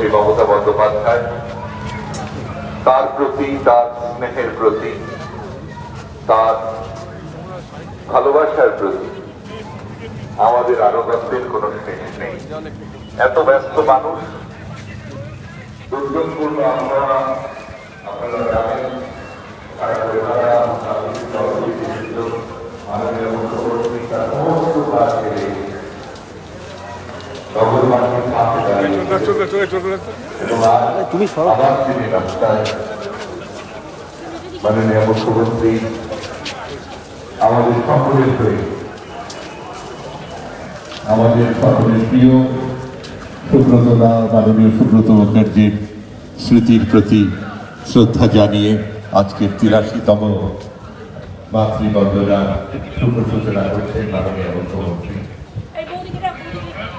মুখ্যমন্ত্রী মমতা বন্দ্যোপাধ্যায়, তার প্রতি, তার স্নেহের প্রতি, তার ভালোবাসার প্রতি আমাদের আরও আনুগত্যের কোনো শেষ নেই। এত ব্যস্ত মানুষ, দুর্যোগপূর্ণ আমরা আপনারা জানেন সারা পরিবারা, সারা বিশ্ব অর্থনীতিবিদ, মাননীয় মুখ্যমন্ত্রী তার সমস্ত কাজ ছেড়ে ভগবানের পাশে দাঁড়িয়ে এবং আজ তুমি সরো। মাননীয় মুখ্যমন্ত্রী আমাদের সকলের হয়ে আমাদের সকলের প্রিয় সুব্রত দা মাননীয় সুব্রত মুখার্জির স্মৃতির প্রতি শ্রদ্ধা জানিয়ে আজকের তিরাশিতম মাতৃবন্দনা শুভ সূচনা করছেন মাননীয় মুখ্যমন্ত্রী এই বৌদিকে ডাক, বৌদিকে ডাক।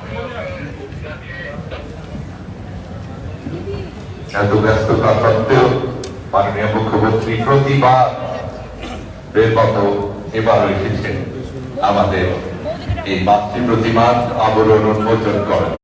এত ব্যস্ততা সত্ত্বেও মাননীয় মুখ্যমন্ত্রী প্রতিবার এর মতো এবার এসেছেন। আমাদের এই মাতৃ প্রতিমার আবরণ উন্মোচন করেন।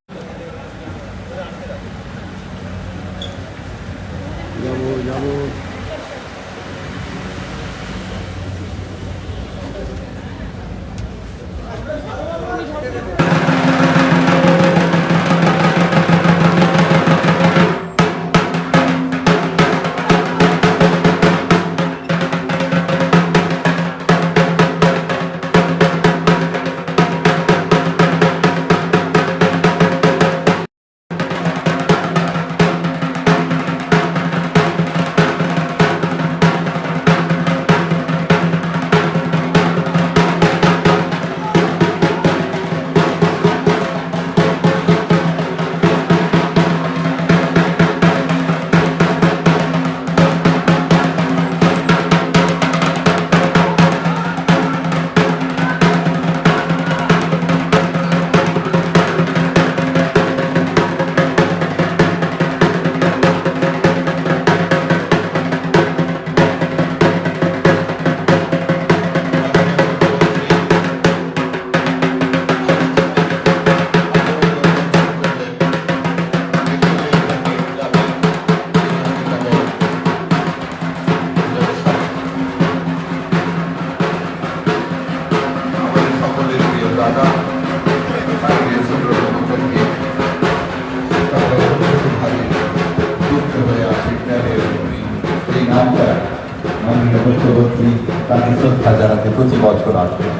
মুখ্যমন্ত্রী তাকে শ্রদ্ধা জানাতে প্রতি বছর আসবেন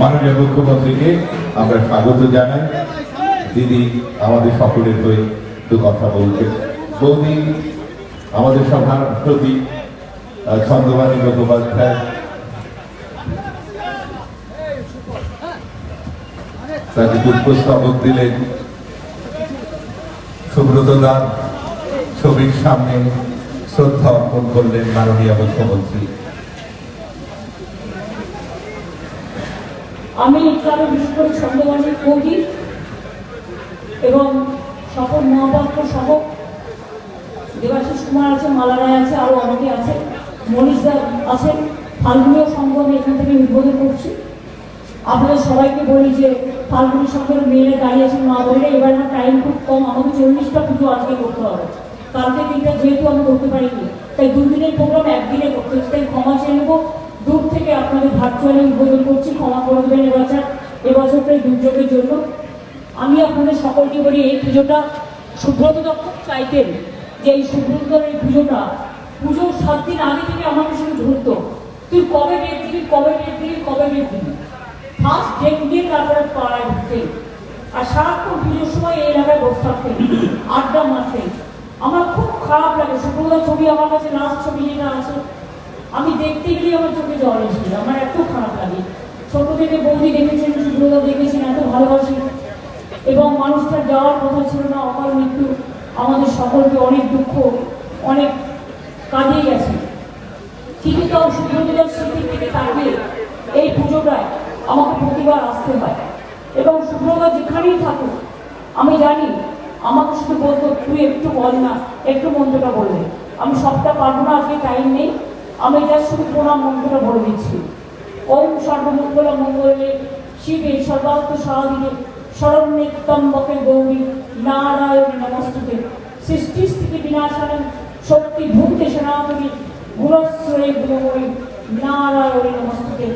মাননীয় মুখ্যমন্ত্রীকে আমরা স্বাগত জানাই। দিদি আমাদের সকলের হয়ে দু কথা বলবেন। বৌদি, আমাদের সভার প্রতি ছন্দবাণী মুখোপাধ্যায়। তাকে পুষ্পস্তবক দিলেন সুব্রত দাস ছবির সামনে শ্রদ্ধা অর্পণ করলেন মাননীয় মুখ্যমন্ত্রী। আমি ক্লাবে বিশেষ করে ছন্দবাণীর কবি এবং স্বপন মহাপাত্র সহ দেবাশিস কুমার আছে, মালা রায় আছে আরও অনেকে আছে, মনীষ দা আছেন। ফাল্গুনীয় সংঘ এখান থেকে উদ্বোধন করছি। আপনাদের সবাইকে বলি যে ফাল্গুনী মেয়েরা দাঁড়িয়ে আছেন মা বোনেরা, এবার আমার টাইম খুব কম আমাকে চল্লিশটা পুজো আজকে করতে হবে। কালকে দিনটা যেহেতু আমি করতে পারিনি, তাই দুদিনের প্রোগ্রাম একদিনে করতে তাই ক্ষমা চেয়ে নেব। দূর থেকে আপনাদের ভার্চুয়ালি উদ্বোধন করছি, ক্ষমা করে দেবেন এবছর এবছরটা এই দুর্যোগের জন্য। আমি আপনাদের সকলকে বলি, এই পুজোটা সুব্রত দক্ষ চাইতেন যে এই সুব্রতর এই পুজোটা পুজোর সাত দিন আগে থেকে আমার শুধু ধরতো। তুই কবে ডেট দিবি কবে ডেট দিবি কবে ডেট দিবি ফার্স্ট ডেট দিয়ে তারপরে পাড়ায় ঢুকতে আর সারাক্ষণ পুজোর সময় এই এলাকায় বসে থাকতে আড্ডা মারতে। আমার খুব খারাপ লাগে। সুব্রতার ছবি আমার কাছে লাস্ট ছবি যেটা আছে, আমি দেখতে গিয়ে আমার চোখে জল এসেছিল। আমার এত খারাপ লাগে। ছোট থেকে বৌদি দেখেছেন সুব্রতা দেখেছেন, এত ভালোবাসি। এবং মানুষটার যাওয়ার কথা ছিল না, অকাল মৃত্যু। আমাদের সকলকে অনেক দুঃখ, অনেক কাঁদিয়ে গেছে কিন্তু তাও সুব্রতদার স্মৃতির থেকে তাকিয়ে এই পুজোটায় আমাকে প্রতিবার আসতে হয়। এবং সুব্রতা যেখানেই থাকুক, আমি জানি আমাকে শুধু বলতো, তুই একটু বল না, একটু মন্ত্রটা বলবে আমি সবটা পারব না, আজকে টাইম নেই। আমি যা শুধু প্রণাম মন্ত্রটা বলে দিচ্ছি। ওম সর্বমঙ্গল মঙ্গলে শিবে সর্বার্থ সারাদিনে শরণ্যে ত্রম্বকে গৌরী নারায়ণ নমস্তুতে। সৃষ্টি স্থিতি বিনাশানং শক্তি ভূতে সনাতনী গুণশ্রয়ে গুণময়ী নারায়ণ নমস্তুতে।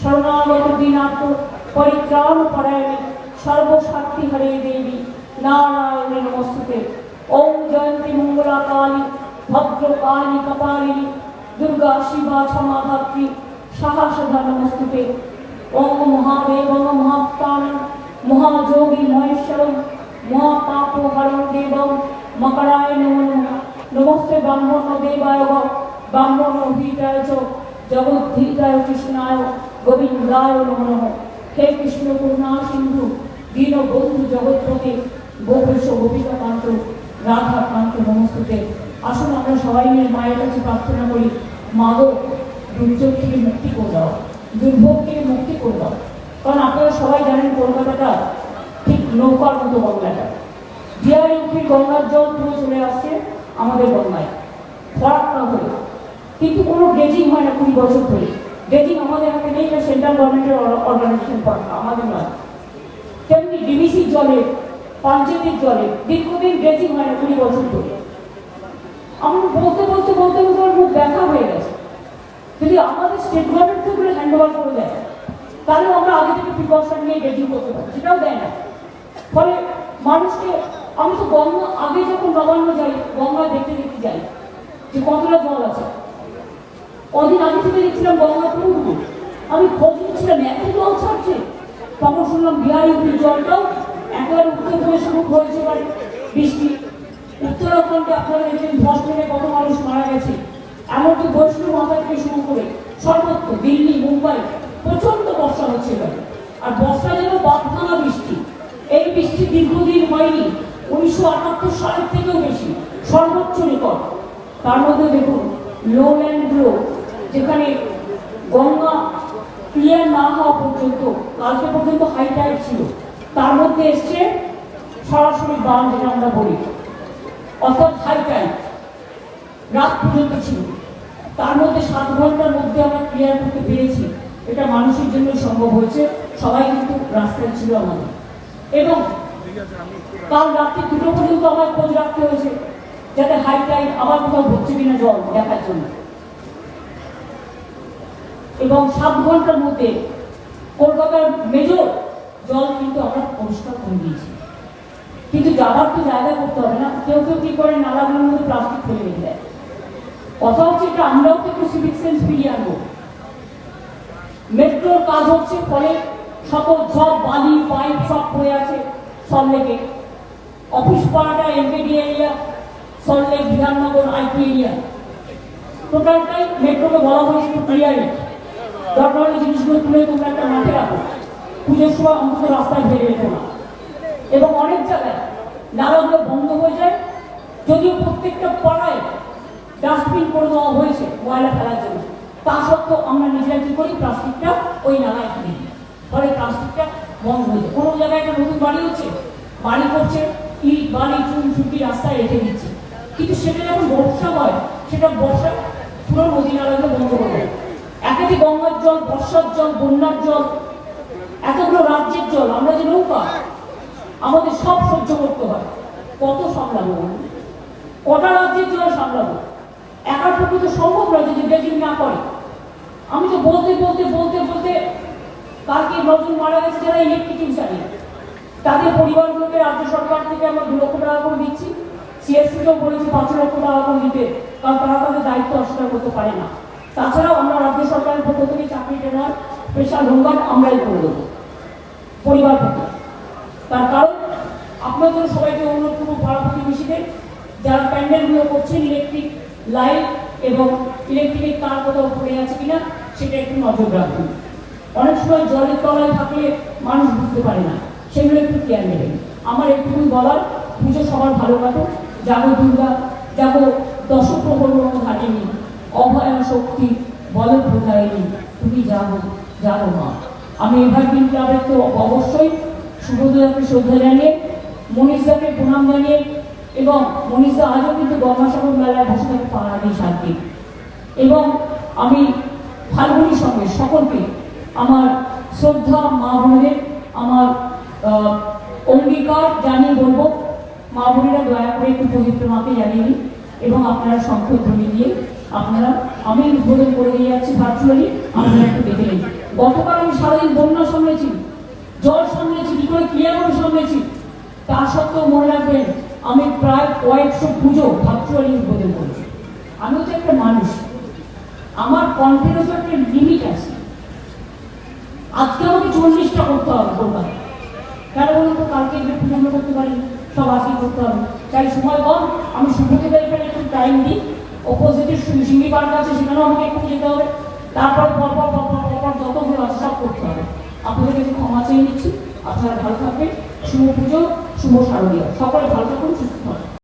শরণাগত দিনাত্ম পরিত্রাণ পরায়ণে সর্বশক্তি হরে দেবী। নারায়ণ নমস্তুতে ওম জয়ন্তী মঙ্গলা কালী ভদ্র কালী কপালিনী, দুর্গা শিবা ক্ষমা ধাত্রী সাহসধা নমস্তুতে ওম মহাদেব মহাপ্রাণ, মহাযোগী মহেশ্বরম, মহাপাপ হরণ দেবম, মকরায় নমো নমঃ। নমস্তে ব্রাহ্মণ দেবায় ব্রাহ্মণ চ জগদ্ধিতায় কৃষ্ণায় গোবিন্দায় নমো। হে কৃষ্ণ করুণা সিন্ধু, দীন বন্ধু জগৎপতি গোপেশ গোপিকা কান্ত রাধা কান্ত নমস্তুতে। আসুন আমরা সবাই মিলে মায়ের কাছে প্রার্থনা করি, মাগো দুর্যোগ থেকে মুক্তি করে দাও দুর্ভোগ থেকে মুক্তি করে দাও। কারণ আপনারা সবাই জানেন কলকাতাটা ঠিক নৌকার মতো বাংলাটা বিহারি উঠির গঙ্গার জল পুরো চলে আসছে আমাদের গঙ্গায় ফরাক্কা হয়ে। কিন্তু কোনো ড্রেজিং হয় না কুড়ি বছর ধরে। ড্রেজিং আমাদের হাতে নেই সেন্ট্রাল গভর্নমেন্টের অর্গানাইজেশন করা আমাদের নয়। তেমনি ডিবিসির জলে পঞ্চায়েতের জলে, দীর্ঘদিন ড্রেজিং হয় না কুড়ি বছর ধরে। আমার বলতে বলতে বলতে বলতে আমার মুখ ব্যথা হয়ে গেছে। যদি আমাদের স্টেট গভর্নমেন্ট থেকে হ্যান্ড ওভার করে দেয়, তাহলে আমরা আগে থেকে প্রিকশন নিয়ে রেডি করতে পারি সেটাও দেয় না। ফলে মানুষকে, আমি তো গঙ্গা, আগে যখন নবান্ন যাই গঙ্গা দেখতে দেখতে যাই, যে কতটা জল আছে। কদিন আগে থেকে দেখছিলাম গঙ্গাপুর। আমি খোঁজ নিচ্ছিলাম, এত জল ছাড়ছে। তখন শুনলাম বিহারি জলটাও একবার উত্তর হয়ে শুরু হয়েছে এবারে বৃষ্টি। উত্তরাখণ্ডে আপনারা দেখলেন ধস নেমে কত মানুষ মারা গেছে। এমনকি বৈষ্ণব মাথা থেকে শুরু করে সর্বত্র, দিল্লি, মুম্বাই প্রচণ্ড বর্ষা হচ্ছে এবার। আর বর্ষা যেন বাঁধভাঙা বৃষ্টি। এই বৃষ্টি দীর্ঘদিন হয়নি, উনিশশো আটাত্তর সালের থেকেও বেশি, সর্বোচ্চ রেকর্ড। তার মধ্যে দেখুন লোল্যান্ডগুলো যেখানে গঙ্গা ক্লিয়ার না হওয়া পর্যন্ত, কালকে পর্যন্ত হাই টাইড ছিল। তার মধ্যে এসছে সরাসরি বান যেটা আমরা বলি। অর্থাৎ হাই টাইড রাত পর্যন্ত ছিল। তার মধ্যে সাত ঘণ্টার মধ্যে আমরা ক্লিয়ার করতে পেরেছি। এটা মানুষের জন্য সম্ভব হয়েছে। সবাই কিন্তু রাস্তায় ছিল আমাদের। এবং কাল রাত্রি দুটো পর্যন্ত আমার খোঁজ রাখতে হয়েছে, যাতে হাই টাইড আবার কোথাও ভরছে কিনা জল দেখার জন্য। এবং সাত ঘণ্টার মধ্যে কলকাতার মেজর জল কিন্তু আমরা পরিষ্কার করে দিয়েছি। কিন্তু যাবার তো জায়গা করতে হবে না, কেউ কেউ কি করে নালাগুলোর মধ্যে প্লাস্টিক ফেলে রেখে দেয়। কথা হচ্ছে এটা আমরাও তো একটু সিভিক সেন্স ফিরিয়ে আনব। মেট্রোর কাজ হচ্ছে ফলে সকল সব বালি পাইপ সব পড়ে আছে সল্লেকে অফিস পাড়াটা MPD area Salt Lake Bidhannagar IP area টোটালটাই মেট্রোকে বলা হয়েছে ক্লিয়ারে হলে জিনিসগুলো তুলে তোমরা একটা মাঠে রাখো। পুজোর সময় অন্তত রাস্তায় ফেলে রেখো না। এবং অনেক জায়গায় নালাগুলো বন্ধ হয়ে যায়। যদিও প্রত্যেকটা পাড়ায় ডাস্টবিন করে দেওয়া হয়েছে ময়লা ফেলার জন্য। তা সত্ত্বেও আমরা নিজেরা কি করি? প্লাস্টিকটা ওই নালায় ফেলে। ফলে প্লাস্টিকটা বন্ধ হয়ে যায়। কোনো জায়গায় একটা নতুন বাড়ি হচ্ছে, বাড়ি করছে, ইট, বালি, চুন ছুটি রাস্তায় রেখে দিচ্ছে। কিন্তু সেটা যখন বর্ষা হয়, সেটা বর্ষা পুরো নদী নালাগুলো বন্ধ করে দেয়। একাধিক গঙ্গার জল বর্ষার জল, বন্যার জল এতগুলো রাজ্যের জল, আমরা যে নৌকা, আমাদের সব সহ্য করতে হয়। কত সামলাবো কটা রাজ্যের জন্য সামলাবো? একার পক্ষে তো সম্ভব নয় যদি বেজিং না করে। আমি তো বলতে বলতে বলতে বলতে কালকে নতুন মারা গেছে যারা ইলেকট্রিক ইনসারিয়ে তাদের পরিবারগুলোকে রাজ্য সরকার থেকে আমরা দু লক্ষ টাকা করে দিচ্ছি। সিএসসিকেও বলেছি পাঁচ লক্ষ টাকা করে দিতে। কারণ তারা তাদের দায়িত্ব অস্বীকার করতে পারে না। তাছাড়াও আমরা রাজ্য সরকারের পক্ষ থেকে চাকরি নেওয়ার স্পেশাল হোমগার্ড আমরাই করে পরিবার থেকে তার কারণ, আপনাদের সবাইকে অনুরোধ করব পাড়া প্রতিবেশীদের, যারা প্যান্ডেলগুলো করছেন ইলেকট্রিক লাইট এবং ইলেকট্রিকের তার কোথাও পড়ে আছে কিনা, সেটা একটু নজর রাখুন। অনেক সময় জলের তলায় থাকলে মানুষ বুঝতে পারে না, সেগুলো একটু কেয়ার নেবেন আমার একটুকুই বলার পুজো সবার ভালো কাটো জাগো দুর্গা, জাগো দশপ্রহর ঘাটেনি অভয়া শক্তি বল প্রধায়নি তুমি জাগো জাগো মা। আমি এভারগ্রিন ক্লাবের তো অবশ্যই শুভদয়াকে শ্রদ্ধা জানিয়ে মনীষদাকে প্রণাম জানিয়ে এবং মনীষদা আজও কিন্তু গঙ্গাসাগর মেলায় বসে থাকে পাহাড়ি শান্তি এবং আমি ফাল্গুনির সঙ্গে সকলকে আমার শ্রদ্ধা মা বোনেদের আমার অঙ্গীকার জানিয়ে বলব। মা বোনেরা দয়া করে একটু পবিত্র মাকে জানিয়ে এবং আপনারা শঙ্খ ধ্বনি দিয়ে আপনারা আমি উদ্বোধন করে দিয়ে যাচ্ছি ভার্চুয়ালি আপনারা একটু দেখে নিন। গতকাল আমি সারাদিন বন্যা সামলেছি, জল সামলেছি, কি করে ক্লিয়ার করে সামলেছি, তা সত্ত্বেও মনে রাখবেন, আমি প্রায় কয়েকশো পুজো ভার্চুয়ালি উদ্বোধন করেছি। আমিও তো একটা মানুষ, আমার কন্টেন্টও তো একটা লিমিট আছে। আজকে আমাকে চল্লিশটা করতে হবে কলকাতা কেন বলুন তো, কালকে একটু পুজো করতে পারি? সব আজকে করতে হবে। তাই সময় কম, আমি এখানে একটু টাইম দিই। অপোজিটের সিঙ্গি পার্ক আছে, সেখানেও আমাকে একটু যেতে হবে। তারপর পর পর পর পর পর পর যতগুলো আছে সব করতে হবে। আপনাদের কাছে ক্ষমা চেয়ে নিচ্ছি। আপনারা ভালো থাকবেন। শুভ পুজো, শুভ শারদীয়। সকলে ভালো থাকুন, সুস্থ থাকুন।